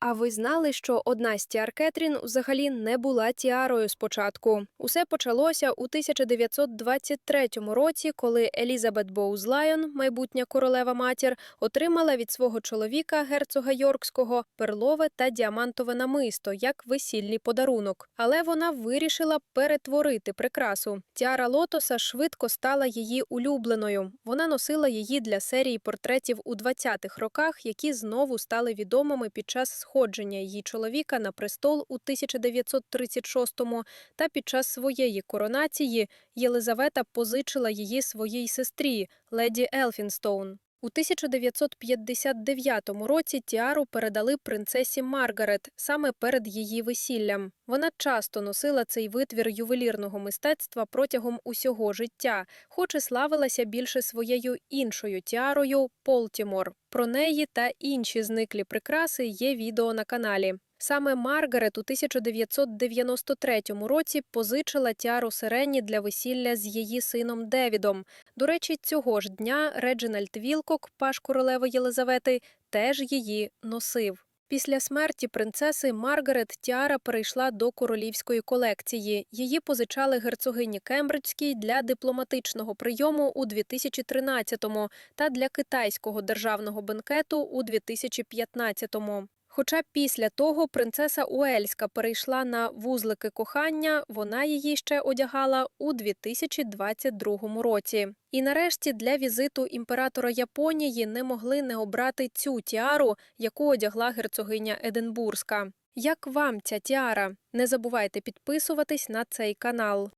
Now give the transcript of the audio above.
А ви знали, що одна з тіар Кетрін взагалі не була тіарою спочатку? Усе почалося у 1923 році, коли Елізабет Боуз Лайон, майбутня королева матір, отримала від свого чоловіка, герцога Йоркського, перлове та діамантове намисто як весільний подарунок. Але вона вирішила перетворити прикрасу. Тіара лотоса швидко стала її улюбленою. Вона носила її для серії портретів у 20-х роках, які знову стали відомими під час сходження її чоловіка на престол у 1936-му та під час своєї коронації Єлизавета позичила її своїй сестрі, леді Елфінстоун. У 1959 році тіару передали принцесі Маргарет саме перед її весіллям. Вона часто носила цей витвір ювелірного мистецтва протягом усього життя, хоч і славилася більше своєю іншою тіарою Полтімор. Про неї та інші зниклі прикраси є відео на каналі. Саме Маргарет у 1993 році позичила тіару Сирені для весілля з її сином Девідом. До речі, цього ж дня Реджинальд Вілкок, паш королеви Єлизавети, теж її носив. Після смерті принцеси Маргарет Тіара перейшла до королівської колекції. Її позичали герцогині Кембриджській для дипломатичного прийому у 2013-му та для китайського державного бенкету у 2015-му. Хоча після того принцеса Уельська перейшла на вузлики кохання, вона її ще одягала у 2022 році. І нарешті для візиту імператора Японії не могли не обрати цю тіару, яку одягла герцогиня Единбурзька. Як вам ця тіара? Не забувайте підписуватись на цей канал.